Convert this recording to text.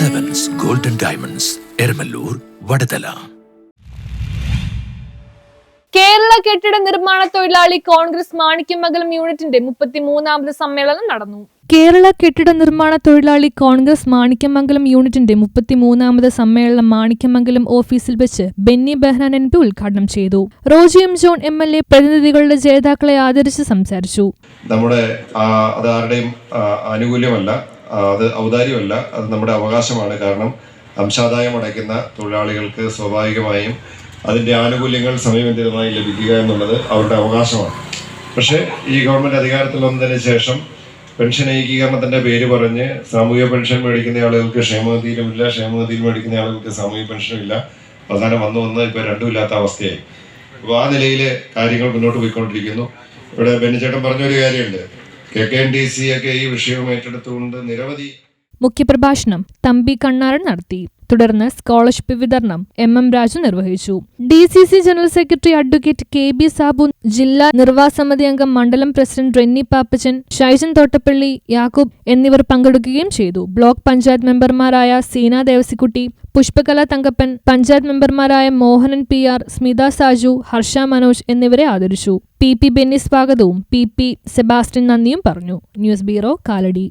Diamonds Eramalloor Vadathala Kerala കെട്ടിട നിർമ്മാണ തൊഴിലാളി കോൺഗ്രസ് മാണിക്യമംഗലം യൂണിറ്റിന്റെ മുപ്പത്തിമൂന്നാമത് സമ്മേളനം നടന്നു. കേരള കെട്ടിട നിർമ്മാണ തൊഴിലാളി കോൺഗ്രസ് മാണിക്യമംഗലം യൂണിറ്റിന്റെ മുപ്പത്തിമൂന്നാമത് സമ്മേളനം മാണിക്യമംഗലം ഓഫീസിൽ വെച്ച് ബെന്നി ബെഹ്നാൻ എം പി ഉദ്ഘാടനം ചെയ്തു. Roji M John M L A പ്രതിനിധികളുടെ ജേതാക്കളെ ആദരിച്ച് സംസാരിച്ചു. നമ്മുടെ ആ, അത് ആരുടെയും ആനുകൂല്യമല്ല. അത് ഔദാര്യമല്ല. അത് നമ്മുടെ അവകാശമാണ്. കാരണം അംശാദായം അടയ്ക്കുന്ന തൊഴിലാളികൾക്ക് സ്വാഭാവികമായും അതിന്റെ ആനുകൂല്യങ്ങൾ സമയബന്ധിതമായി ലഭിക്കുക എന്നുള്ളത് അവരുടെ അവകാശമാണ്. പക്ഷേ ഈ ഗവൺമെന്റ് അധികാരത്തിൽ വന്നതിന് ശേഷം പെൻഷൻ ഏകീകരണത്തിന്റെ പേര് പറഞ്ഞ് സാമൂഹിക പെൻഷൻ മേടിക്കുന്ന ആളുകൾക്ക് ക്ഷേമനിധിയിലുമില്ല ക്ഷേമനിധിയിൽ മേടിക്കുന്ന ആളുകൾക്ക് സാമൂഹിക പെൻഷനും ഇല്ല. അവസാനം വന്നു വന്ന് ഇപ്പോൾ രണ്ടുമില്ലാത്ത അവസ്ഥയായി. അപ്പോൾ ആ നിലയിൽ കാര്യങ്ങൾ മുന്നോട്ട് പോയിക്കൊണ്ടിരിക്കുന്നു. ഇവിടെ ബെന്നിച്ചേട്ടൻ പറഞ്ഞൊരു കാര്യമുണ്ട്. K K N D C ഒക്കെ ഈ വിഷയം ഏറ്റെടുത്തുകൊണ്ട് നിരവധി മുഖ്യപ്രഭാഷണം തമ്പി കണ്ണാരൻ നടത്തി. തുടർന്ന് സ്കോളർഷിപ്പ് വിതരണം എം എം രാജു നിർവഹിച്ചു. D C C general secretary advocate K B Sabu ജില്ലാ നിർവാഹ സമിതി അംഗം മണ്ഡലം പ്രസിഡന്റ് റെന്നി പാപ്പച്ചൻ ഷൈജൻ തോട്ടപ്പള്ളി യാക്കൂബ് എന്നിവർ പങ്കെടുക്കുകയും ചെയ്തു. ബ്ലോക്ക് പഞ്ചായത്ത് മെമ്പർമാരായ സീന ദേവസിക്കുട്ടി പുഷ്പകല തങ്കപ്പൻ പഞ്ചായത്ത് മെമ്പർമാരായ മോഹനൻ പി ആർ സ്മിത സാജു ഹർഷ മനോജ് എന്നിവരെ ആദരിച്ചു. പി പി ബെന്നി സ്വാഗതവും പി പി സെബാസ്റ്റ്യൻ നന്ദിയും പറഞ്ഞു. News bureau Kalady.